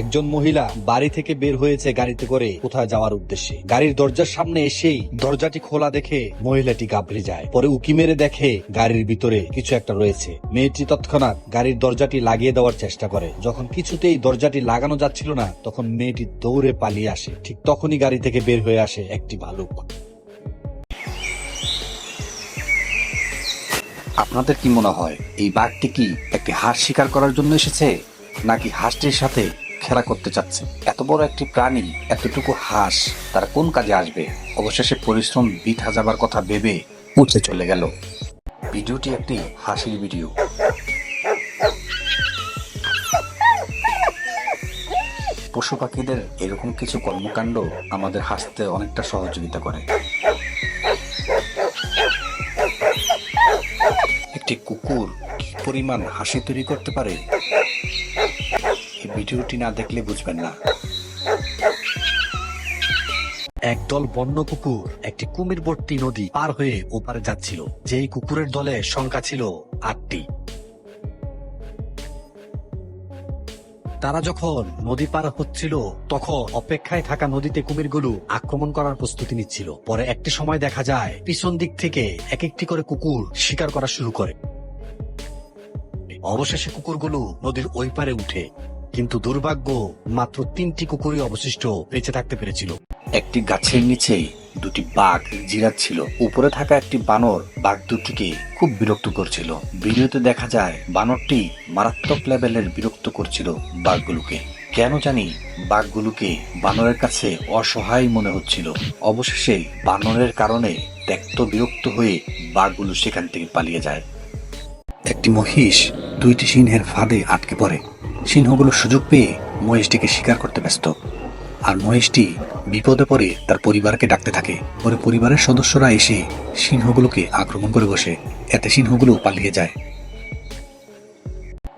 একজন মহিলা বাড়ি থেকে বের হয়েছে গাড়িতে করে কোথায় যাওয়ার উদ্দেশ্যে। গাড়ির দরজার সামনে এসেই দরজাটি খোলা দেখে মহিলাটি গাবড়ে যায়। পরে উকি মেরে দেখে গাড়ির ভিতরে কিছু একটা রয়েছে। মেয়েটি তৎক্ষণাৎ গাড়ির দরজাটি লাগিয়ে দেওয়ার চেষ্টা করে। যখন কিছুতেই দরজাটি লাগানো যাচ্ছিল না, তখন মেয়েটি দৌড়ে পালিয়ে আসে। ঠিক তখনই গাড়ি থেকে বের হয়ে আসে একটি ভালুক আপনাদের কি মনে হয়, এই বাঘটি কি একটি হাঁস শিকার করার জন্য এসেছে, নাকি হাঁসটির সাথে খেলা করতে চাচ্ছে। এত বড় একটি প্রাণী, এতটুকু হাঁস, তার কোন কাজে আসবে? অবশেষে পরিশ্রম বিঠা যাবার কথা ভেবে উঠে চলে গেল। ভিডিওটি একটি হাসির ভিডিও। পশু পাখিদের এরকম কিছু কর্মকাণ্ড আমাদের হাসতে অনেকটা সহযোগিতা করে। একটি কুকুর কি পরিমাণ হাসি তৈরি করতে পারে? এই ভিডিওটি না দেখলে বুঝবেন না। একদল বন্য কুকুর একটি কুমির ভর্তি নদী পার হয়ে ওপারে যাচ্ছিল। যেই কুকুরের দলে সংখ্যা ছিল আটটি। তারা যখন নদী পার হচ্ছিল, তখন অপেক্ষায় থাকা নদীতে কুমিরগুলো আক্রমণ করার প্রস্তুতি নিচ্ছিল। পরে একটি সময় দেখা যায়, পিছন দিক থেকে এক একটি করে কুকুর শিকার করা শুরু করে। অবশেষে কুকুরগুলো নদীর ওই পারে উঠে কিন্তু দুর্ভাগ্য মাত্র তিনটি কুকুরই অবশিষ্ট বেঁচে থাকতে পেরেছিল। একটি গাছের নিচে দুটি বাঘ জিরাচ্ছিল। উপরে থাকা একটি বানর বাঘ দুটিকে খুব বিরক্ত করছিল। ভিডিওতে দেখা যায় বানরটি মারাত্মক লেভেলের বিরক্ত করছিল বাঘগুলোকে। কেন জানি বাঘগুলোকে বানরের কাছে অসহায় মনে হচ্ছিল। অবশেষে বানরের কারণে ত্যক্ত বিরক্ত হয়ে বাঘগুলো সেখান থেকে পালিয়ে যায়। একটি মহিষ দুইটি সিংহের ফাঁদে আটকে পড়ে। সিংহগুলো সুযোগ পেয়ে মহেশটিকে শিকার করতে ব্যস্ত। আর মহেশটি বিপদে পড়ে তার পরিবারকে ডাকতে থাকে। পরে পরিবারের সদস্যরা এসে সিংহগুলোকে আক্রমণ করে বসে। এতে সিংহগুলো পালিয়ে যায়।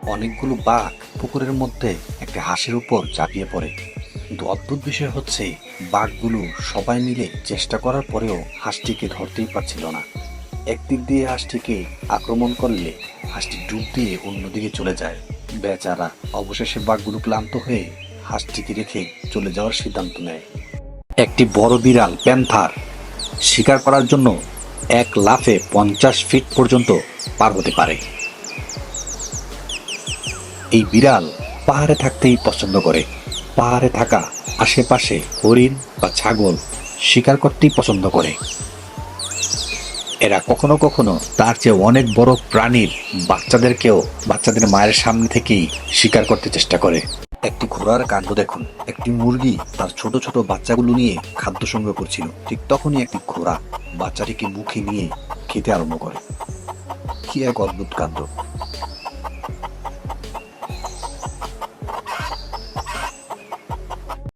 অনেকগুলো বাঘ পুকুরের মধ্যে একটা হাঁসের উপর চাপিয়ে পড়ে। কিন্তু অদ্ভুত বিষয় হচ্ছে, বাঘগুলো সবাই মিলে চেষ্টা করার পরেও হাঁসটিকে ধরতেই পারছিল না। একদিক দিয়ে হাঁসটিকে আক্রমণ করলে হাঁসটি ডুব দিয়ে অন্যদিকে চলে যায়। বেচারা অবশেষে বাঘগুলো ক্লান্ত হয়ে হাঁসটিকে রেখে চলে যাওয়ার সিদ্ধান্ত নেয়। একটি বড় বিড়াল, প্যান্থার, শিকার করার জন্য এক লাফে পঞ্চাশ ফিট পর্যন্ত পার হতে পারে। এই বিড়াল পাহাড়ে থাকতেই পছন্দ করে। পাহাড়ে থাকা আশেপাশে হরিণ বা ছাগল শিকার করতেই পছন্দ করে। এরা কখনো কখনো তার চেয়ে অনেক বড় প্রাণীর বাচ্চাদেরকেও বাচ্চাদের মায়ের সামনে থেকেই শিকার করতে চেষ্টা করে। একটি ঘোড়ার কাণ্ড দেখুন। একটি মুরগি তার ছোট ছোট বাচ্চাগুলো নিয়ে খাদ্য সংগ্রহ করছিল। ঠিক তখনই একটি ঘোড়া বাচ্চাটিকে মুখে নিয়ে খেতে আরম্ভ করে। কি এক অদ্ভুত কাণ্ড।